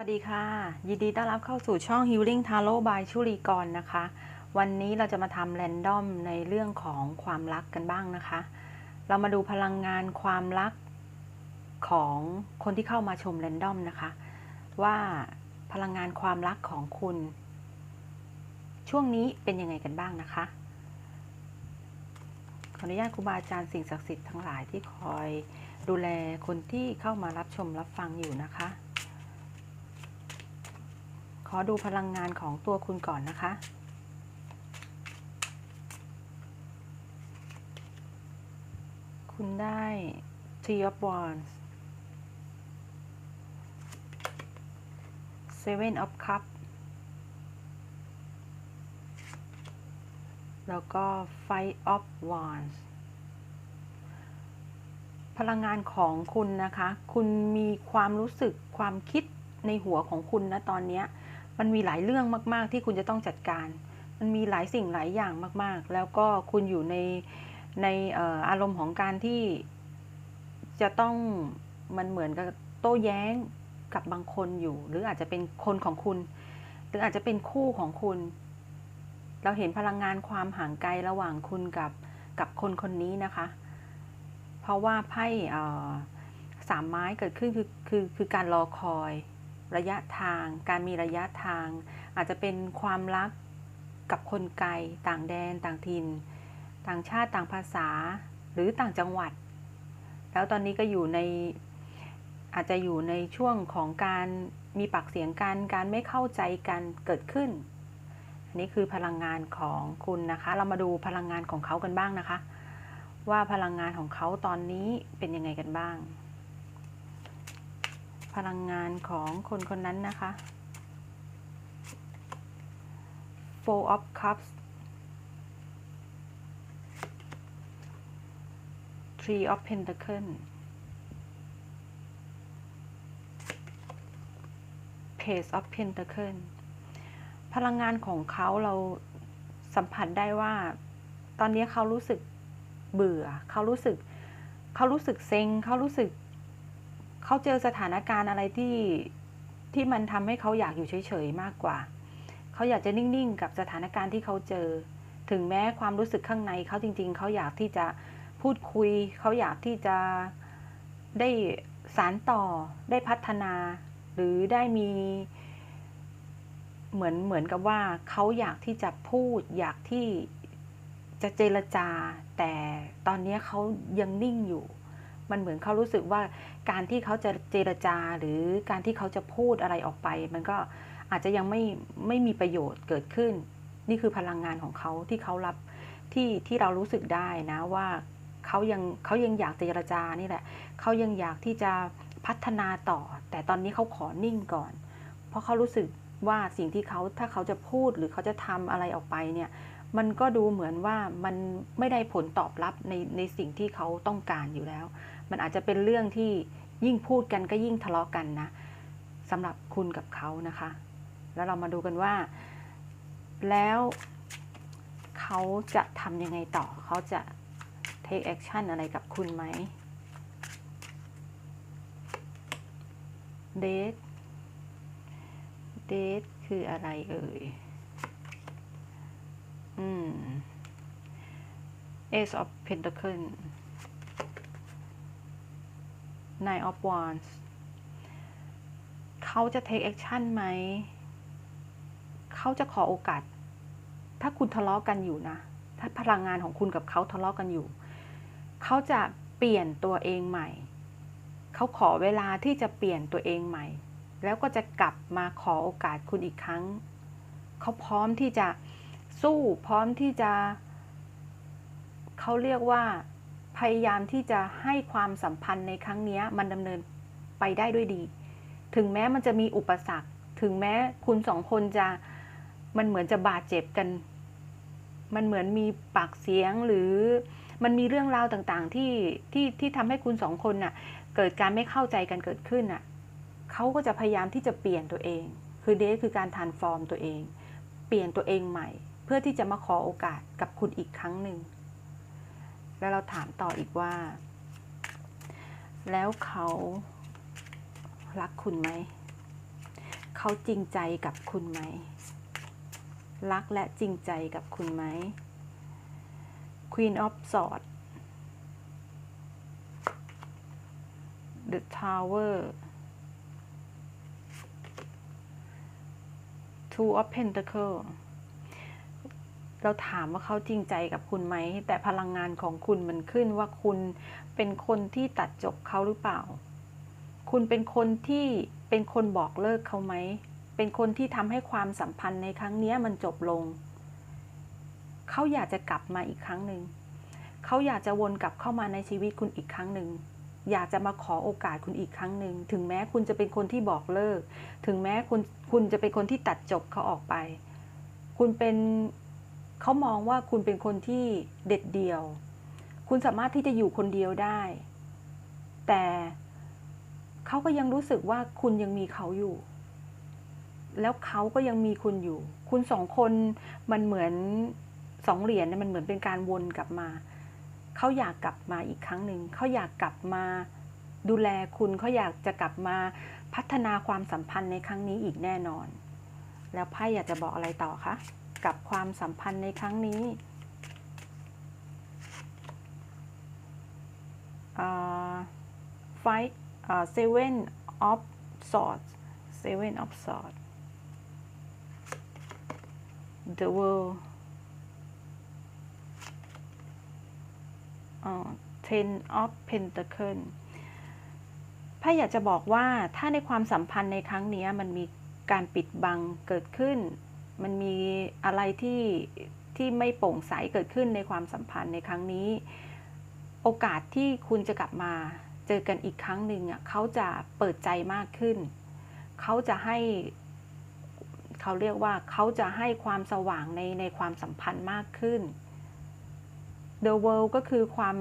สวัสดีค่ะ ยินดีต้อนรับเข้าสู่ช่อง Healing Tarot by ชุลีกรนะคะ วันนี้เราจะมาทำแรนดอมในเรื่องของความรักกันบ้างนะคะ เรามาดูพลังงานความรักของคนที่เข้ามาชมแรนดอมนะคะ ว่าพลังงานความรักของคุณ ช่วงนี้เป็นยังไงกันบ้างนะคะ ขออนุญาตครูบาอาจารย์สิ่งศักดิ์สิทธิ์ทั้งหลายที่คอยดูแลคนที่เข้ามารับชมรับฟังอยู่นะคะ ขอดูพลังงานของตัวคุณก่อนนะคะ คุณได้ Three of Wands Seven of Cups แล้วก็ Five of Wands พลังงานของคุณนะคะ คุณมีความรู้สึกความคิดในหัวของคุณนะตอนนี้ มันมีหลายเรื่องมาก ๆ ที่คุณจะต้องจัดการ มันมีหลายสิ่งหลายอย่างมาก ๆ แล้วก็คุณอยู่ในในอารมณ์ของการที่จะต้องมันเหมือนกับโต้แย้งกับบางคนอยู่ หรืออาจจะเป็นคนของคุณ หรืออาจจะเป็นคู่ของคุณ เราเห็นพลังงานความห่างไกลระหว่างคุณกับกับคนคนนี้นะคะ เพราะว่าไพ่สามไม้เกิดขึ้นคือคือคือการรอคอย ระยะทาง การมีระยะทาง อาจจะเป็นความรักกับคนไกล ต่างแดน ต่างถิ่น ต่างชาติ ต่างภาษา หรือต่างจังหวัด แล้วตอนนี้ก็อยู่ใน อาจจะอยู่ในช่วงของการมีปากเสียงกัน การไม่เข้าใจกันเกิดขึ้น อันนี้คือพลังงานของคุณนะคะ เรามาดูพลังงานของเขากันบ้างนะคะ ว่าพลังงานของเขาตอนนี้เป็นยังไงกันบ้าง พลังงานของคนคนนั้นนะคะ Four of Cups Three of Pentacles Page of Pentacles พลังงานของเขาเราสัมผัสได้ว่า ตอนนี้เขารู้สึกเบื่อ เขารู้สึก เขารู้สึกเซ็ง เขารู้สึก เขาเจอสถานการณ์อะไรที่ที่มันทำให้เขาอยากอยู่เฉยๆมากกว่า เขาอยากจะนิ่งๆ กับสถานการณ์ที่เขาเจอ ถึงแม้ความรู้สึกข้างในเขาจริง ๆ เขาอยากที่จะพูดคุย เขาอยากที่จะได้สารต่อ ได้พัฒนา หรือได้มีเหมือนเหมือนกับว่าเขาอยากที่จะพูด อยากที่จะเจรจา แต่ตอนนี้เขายังนิ่งอยู่ มันเหมือนเขารู้สึกว่าการที่เขาจะเจรจาหรือการที่เขาจะพูดอะไรออกไป มันก็อาจจะยังไม่ไม่มีประโยชน์เกิดขึ้น นี่คือพลังงานของเขาที่เขารับที่ที่เรารู้สึกได้นะว่าเขายังเขายังอยากเจรจานี่แหละเขายังอยากที่จะพัฒนาต่อ แต่ตอนนี้เขาขอนิ่งก่อน เพราะเขารู้สึกว่าสิ่งที่เขาถ้าเขาจะพูดหรือเขาจะทำอะไรออกไปเนี่ยมันก็ดูเหมือนว่ามันไม่ได้ผลตอบรับในในสิ่งที่เขาต้องการอยู่แล้ว มันอาจจะเป็นเรื่องที่ยิ่งพูดกันก็ยิ่งทะเลาะกันนะสำหรับคุณกับเขานะคะ แล้วเรามาดูกันว่า แล้วเขาจะทำยังไงต่อ เขาจะ take action อะไรกับคุณไหม date date คืออะไรเอ่ย อืม Ace of Pentacles Nine of Wands เขาจะ take action ไหม เขาจะขอโอกาส ถ้าคุณทะเลาะกันอยู่นะ ถ้าพลังงานของคุณกับเขาทะเลาะกันอยู่ เขาจะเปลี่ยนตัวเองใหม่ เขาขอเวลาที่จะเปลี่ยนตัวเองใหม่ แล้วก็จะกลับมาขอโอกาสคุณอีกครั้ง เขาพร้อมที่จะสู้ พร้อมที่จะ เขาเรียกว่า พยายามที่จะให้ความสัมพันธ์ในครั้งนี้มันดำเนินไปได้ด้วยดี ถึงแม้มันจะมีอุปสรรค ถึงแม้คุณสองคนจะมันเหมือนจะบาดเจ็บกัน มันเหมือนมีปากเสียงหรือมันมีเรื่องราวต่างๆ ที่ที่ที่ทำให้คุณสองคนน่ะ เกิดการไม่เข้าใจกันเกิดขึ้นน่ะเขาก็จะพยายามที่จะเปลี่ยนตัวเอง คือเดทคือการทานฟอร์มตัวเอง เปลี่ยนตัวเองใหม่ เพื่อที่จะมาขอโอกาสกับคุณอีกครั้งหนึ่ง แล้วเราถามต่ออีกว่า แล้วเขารักคุณไหม เขาจริงใจกับคุณไหม รักและจริงใจกับคุณไหม Queen of Swords The Tower Two of Pentacles เราถามว่าเขาจริงใจกับคุณไหม แต่พลังงานของคุณมันขึ้นว่าคุณเป็นคนที่ตัดจบเขาหรือเปล่า คุณเป็นคนที่เป็นคนบอกเลิกเขาไหม เป็นคนที่ทำให้ความสัมพันธ์ในครั้งนี้มันจบลง เขาอยากจะกลับมาอีกครั้งหนึ่ง เขาอยากจะวนกลับเข้ามาในชีวิตคุณอีกครั้งหนึ่งอยากจะมาขอโอกาสคุณอีกครั้งหนึ่ง ถึงแม้คุณจะเป็นคนที่บอกเลิก ถึงแม้คุณคุณจะเป็นคนที่ตัดจบเขาออกไป คุณเป็น เขามองว่าคุณเป็นคนที่เด็ดเดี่ยว คุณสามารถที่จะอยู่คนเดียวได้ แต่เขาก็ยังรู้สึกว่าคุณยังมีเขาอยู่ แล้วเขาก็ยังมีคุณอยู่ คุณสองคนมันเหมือนสองเหรียญมันเหมือนเป็นการวนกลับมา เขาอยากกลับมาอีกครั้งหนึ่ง เขาอยากกลับมาดูแลคุณเขาอยากจะกลับมาพัฒนาความสัมพันธ์ในครั้งนี้อีกแน่นอน แล้วไพ่อยากจะบอกอะไรต่อคะ กับความสัมพันธ์ในครั้งนี้ไฟเซเว่นออฟสอดเซเว่นออฟสอด the world ten of pentacle ไพ่อยากจะบอกว่าถ้าในความสัมพันธ์ในครั้งนี้มันมีการปิดบังเกิดขึ้น มันมีอะไรที่ที่ไม่โปร่งใสเกิดขึ้นในความสัมพันธ์ในครั้งนี้ โอกาสที่คุณจะกลับมาเจอกันอีกครั้งหนึ่งอะเขาจะเปิดใจมากขึ้น เขาจะให้เขาเรียกว่าเขาจะให้ความสว่างในในความสัมพันธ์มากขึ้น The world ก็คือความ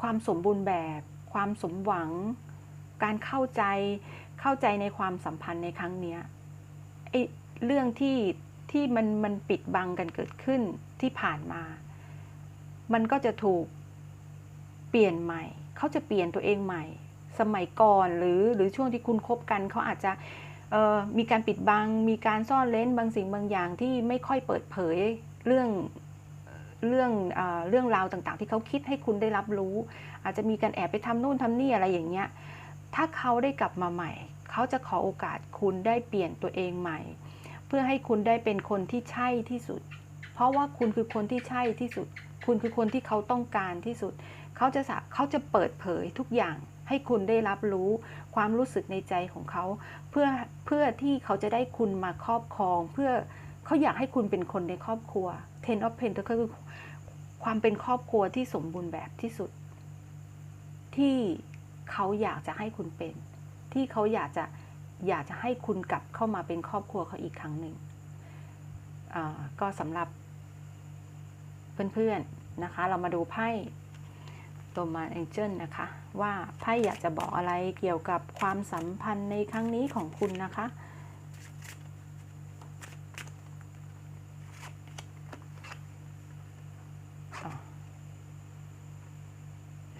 ความสมบูรณ์แบบ ความสมหวัง การเข้าใจเข้าใจในความสัมพันธ์ในครั้งเนี้ยไอเรื่องที่ ที่มันมันปิดบังกันเกิดขึ้นที่ผ่านมา มันก็จะถูกเปลี่ยนใหม่ เขาจะเปลี่ยนตัวเองใหม่ สมัยก่อนหรือหรือช่วงที่คุณคบกันเขาอาจจะมีการปิดบัง มีการซ่อนเล้นบางสิ่งบางอย่างที่ไม่ค่อยเปิดเผยเรื่องเรื่องเอเรื่องราวต่างๆ ที่เขาคิดให้คุณได้รับรู้ อาจจะมีการแอบไปทำนู่นทำนี่อะไรอย่างเงี้ยถ้าเขาได้กลับมาใหม่ เขาจะขอโอกาสคุณได้เปลี่ยนตัวเองใหม่ เพื่อให้คุณได้เป็นคนที่ใช่ที่สุด เพราะว่าคุณคือคนที่ใช่ที่สุด คุณคือคนที่เขาต้องการที่สุด เขาจะเขาจะเปิดเผยทุกอย่างให้คุณได้รับรู้ความรู้สึกในใจของเขา เพื่อเพื่อที่เขาจะได้คุณมาครอบครอง เพื่อเขาอยากให้คุณเป็นคนในครอบครัว Ten of Pentacles คือความเป็นครอบครัวที่สมบูรณ์แบบที่สุด ที่เขาอยากจะให้คุณเป็น ที่เขาอยากจะ อยากจะให้คุณกลับเข้ามาเป็นครอบครัวเขาอีกครั้งหนึ่งก็สำหรับเพื่อนๆนะคะ เรามาดูไพ่ตัวมาแองเจิลนะคะ ว่าไพ่อยากจะบอกอะไรเกี่ยวกับความสัมพันธ์ในครั้งนี้ของคุณนะคะ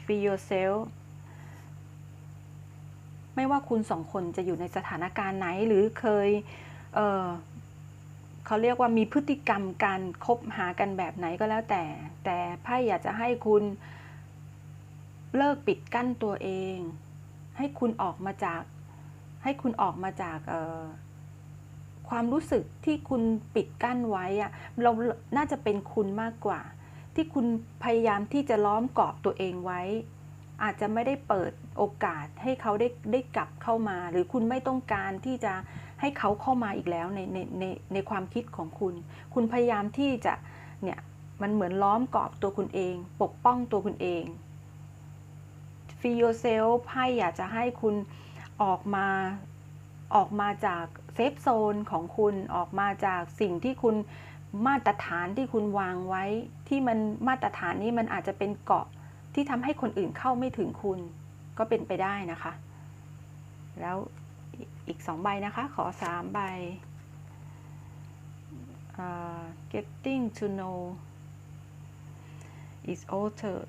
be yourself ไม่ว่าคุณสองคนจะอยู่ในสถานการณ์ไหนหรือเคยเเขาเรียกว่ามีพฤติกรรมการคบหากันแบบไหนก็แล้วแต่ แต่ไพ่อยากจะให้คุณเลิกปิดกั้นตัวเอง ให้คุณออกมาจาก ให้คุณออกมาจากความรู้สึกที่คุณปิดกั้นไว้อะเราน่าจะเป็นคุณมากกว่า ที่คุณพยายามที่จะล้อมกรอบตัวเองไว้ อาจจะไม่ได้เปิด โอกาสให้เขาได้ได้กลับเข้ามา หรือคุณไม่ต้องการที่จะให้เขาเข้ามาอีกแล้วในในในในความคิดของคุณ คุณพยายามที่จะเนี่ยมันเหมือนล้อมกรอบตัวคุณเอง ปกป้องตัวคุณเองฟีโอเซลไพ่อยากจะให้คุณออกมาออกมาจากเซฟโซนของคุณออกมาจากสิ่งที่คุณมาตรฐานที่คุณวางไว้ ที่มันมาตรฐานนี้มันอาจจะเป็นเกาะที่ทำให้คนอื่นเข้าไม่ถึงคุณ ก็เป็นไปได้นะคะ แล้วอีกสองใบนะคะ ขอสามใบ uh, getting to know is altered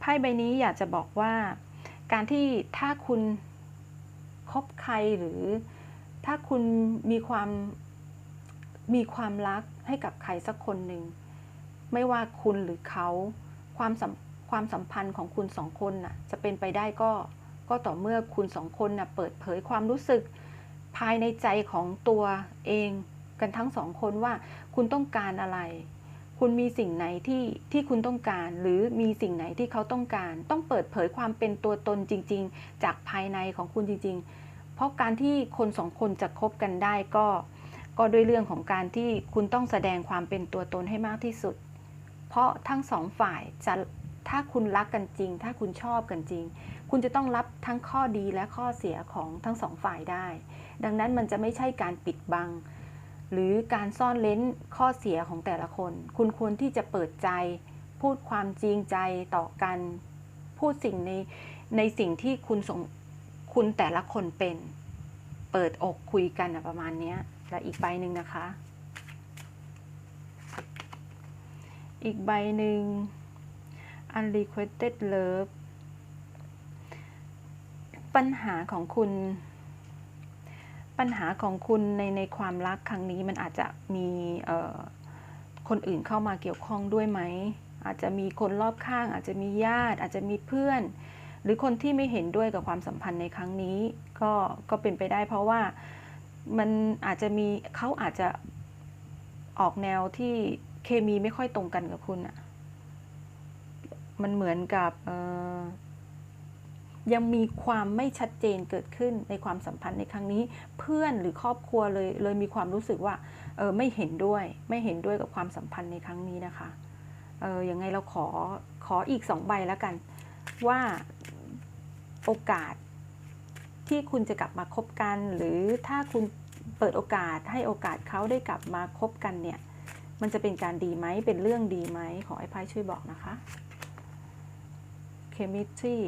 ไพ่ใบนี้อยากจะบอกว่า การที่ถ้าคุณคบใครหรือถ้าคุณมีความมีความรักให้กับใครสักคนหนึ่ง ไม่ว่าคุณหรือเขาความสัม ความสัมพันธ์ของคุณสองคนน่ะจะเป็นไปได้ก็ก็ต่อเมื่อคุณสองคนน่ะเปิดเผยความรู้สึก ภายในใจของตัวเองกันทั้งสองคนว่าคุณต้องการอะไร คุณมีสิ่งไหนที่ที่คุณต้องการ หรือมีสิ่งไหนที่เขาต้องการ ต้องเปิดเผยความเป็นตัวตนจริง ๆ จากภายในของคุณจริง ๆ เพราะการที่คนสองคนจะคบกันได้ก็ก็ด้วยเรื่องของการที่คุณต้องแสดงความเป็นตัวตนให้มากที่สุด เพราะทั้งสองฝ่ายจะ ถ้าคุณรักกันจริง ถ้าคุณชอบกันจริง คุณจะต้องรับทั้งข้อดีและข้อเสียของทั้งสองฝ่ายได้ ดังนั้นมันจะไม่ใช่การปิดบัง หรือการซ่อนเล้นข้อเสียของแต่ละคน คุณควรที่จะเปิดใจ พูดความจริงใจต่อกัน พูดสิ่งในในสิ่งที่คุณสงคุณแต่ละคนเป็น เปิดอกคุยกันอะประมาณนี้และอีกใบหนึ่งนะคะ อีกใบหนึ่ง unrequited love ปัญหาของคุณ ปัญหาของคุณในในความรักครั้งนี้มันอาจจะมีคนอื่นเข้ามาเกี่ยวข้องด้วยไหม อาจจะมีคนรอบข้าง อาจจะมีญาติ อาจจะมีเพื่อน หรือคนที่ไม่เห็นด้วยกับความสัมพันธ์ในครั้งนี้ ก็ก็เป็นไปได้เพราะว่ามันอาจจะมีเขาอาจจะออกแนวที่เคมีไม่ค่อยตรงกันกับคุณอะ มันเหมือนกับยังมีความไม่ชัดเจนเกิดขึ้นในความสัมพันธ์ในครั้งนี้ เพื่อนหรือครอบครัวเลยเลยมีความรู้สึกว่าเออไม่เห็นด้วยไม่เห็นด้วยกับความสัมพันธ์ในครั้งนี้นะคะเออยังไงเราขอขออีกสองใบแล้วกัน ว่าโอกาสที่คุณจะกลับมาคบกัน หรือถ้าคุณเปิดโอกาสให้โอกาสเขาได้กลับมาคบกันเนี่ย มันจะเป็นการดีไหมเป็นเรื่องดีไหมขอไอ้ไพ่ช่วยบอกนะคะ chemistry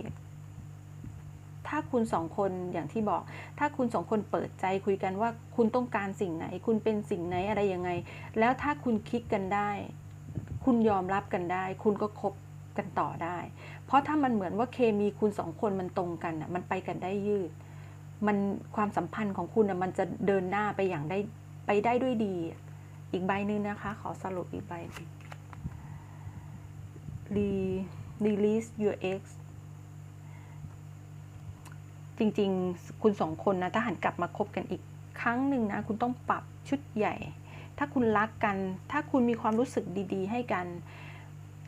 ถ้าคุณสองคนอย่างที่บอก ถ้าคุณสองคนเปิดใจคุยกันว่าคุณต้องการสิ่งไหน คุณเป็นสิ่งไหนอะไรยังไง แล้วถ้าคุณคิดกันได้ คุณยอมรับกันได้ คุณก็คบกันต่อได้ เพราะถ้ามันเหมือนว่าเคมีคุณสองคนมันตรงกันอะมันไปกันได้ยืด มันความสัมพันธ์ของคุณอะมันจะเดินหน้าไปอย่างได้ไปได้ด้วยดี อีกใบหนึ่งนะคะ ขอสรุปอีกใบหนึ่ง Re- release your ex จริงๆ คุณสองคนนะถ้าหันกลับมาคบกันอีกครั้งหนึ่งนะ คุณต้องปรับชุดใหญ่ ถ้าคุณรักกัน ถ้าคุณมีความรู้สึกดีๆ ให้กัน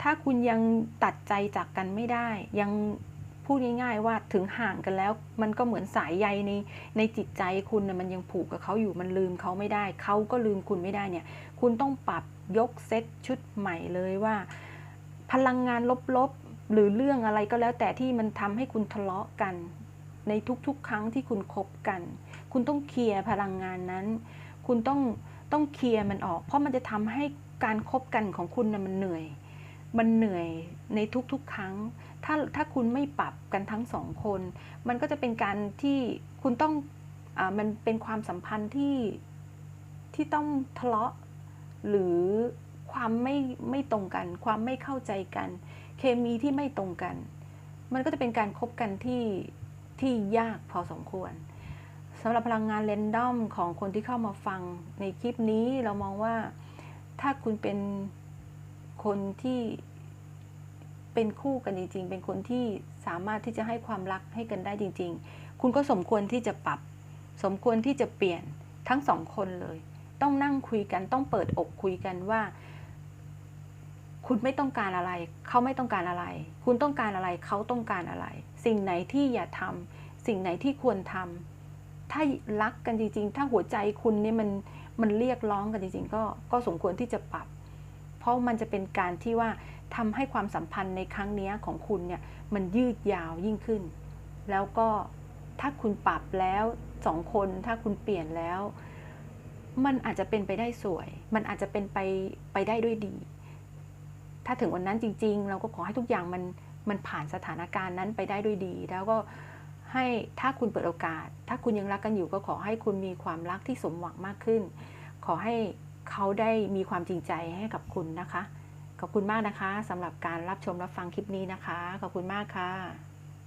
ถ้าคุณยังตัดใจจากกันไม่ได้ ยังพูดง่ายๆว่าถึงห่างกันแล้ว มันก็เหมือนสายใยในในจิตใจคุณนะมันยังผูกกับเขาอยู่มันลืมเขาไม่ได้ เขาก็ลืมคุณไม่ได้เนี่ย คุณต้องปรับยกเซตชุดใหม่เลยว่า พลังงานลบๆ หรือเรื่องอะไรก็แล้วแต่ที่มันทำให้คุณทะเลาะกัน ในทุกๆ ครั้งที่คุณคบกัน คุณต้องเคลียร์พลังงานนั้น คุณต้องต้องเคลียร์มันออก เพราะมันจะทำให้การคบกันของคุณนะมันเหนื่อย มันเหนื่อยในทุกๆ ครั้ง ถ้าถ้าคุณไม่ปรับกันทั้งสองคน มันก็จะเป็นการที่คุณต้องอามันเป็นความสัมพันธ์ที่ที่ต้องทะเลาะหรือ ความไม่ไม่ตรงกัน ความไม่เข้าใจกัน เคมีที่ไม่ตรงกัน มันก็จะเป็นการคบกันที่ที่ยากพอสมควรสำหรับพลังงานเรนดอมของคนที่เข้ามาฟังในคลิปนี้เรามองว่าถ้าคุณเป็นคนที่เป็นคู่กันจริง ๆ เป็นคนที่สามารถที่จะให้ความรักให้กันได้จริง ๆ คุณก็สมควรที่จะปรับ สมควรที่จะเปลี่ยนทั้งสองคนเลย ต้องนั่งคุยกันต้องเปิดอกคุยกันว่า คุณไม่ต้องการอะไร เขาไม่ต้องการอะไร คุณต้องการอะไรเขาต้องการอะไร สิ่งไหนที่อย่าทำสิ่งไหนที่ควรทำถ้ารักกันจริง ๆ ถ้าหัวใจคุณเนี่ยมันมันเรียกร้องกันจริง ๆ ก็ก็สมควรที่จะปรับ เพราะมันจะเป็นการที่ว่าทำให้ความสัมพันธ์ในครั้งนี้ของคุณเนี่ยมันยืดยาวยิ่งขึ้น แล้วก็ถ้าคุณปรับแล้วสองคนถ้าคุณเปลี่ยนแล้ว มันอาจจะเป็นไปได้สวย มันอาจจะเป็นไปไปได้ด้วยดี ถ้าถึงวันนั้นจริง ๆ เราก็ขอให้ทุกอย่างมันมันผ่านสถานการณ์นั้นไปได้ด้วยดี แล้วก็ให้ถ้าคุณเปิดโอกาส ถ้าคุณยังรักกันอยู่ก็ขอให้คุณมีความรักที่สมหวังมากขึ้น ขอให้เขาได้มีความจริงใจให้กับคุณนะคะ ขอบคุณมากนะคะสำหรับการรับชมรับฟังคลิปนี้นะคะ ขอบคุณมากค่ะ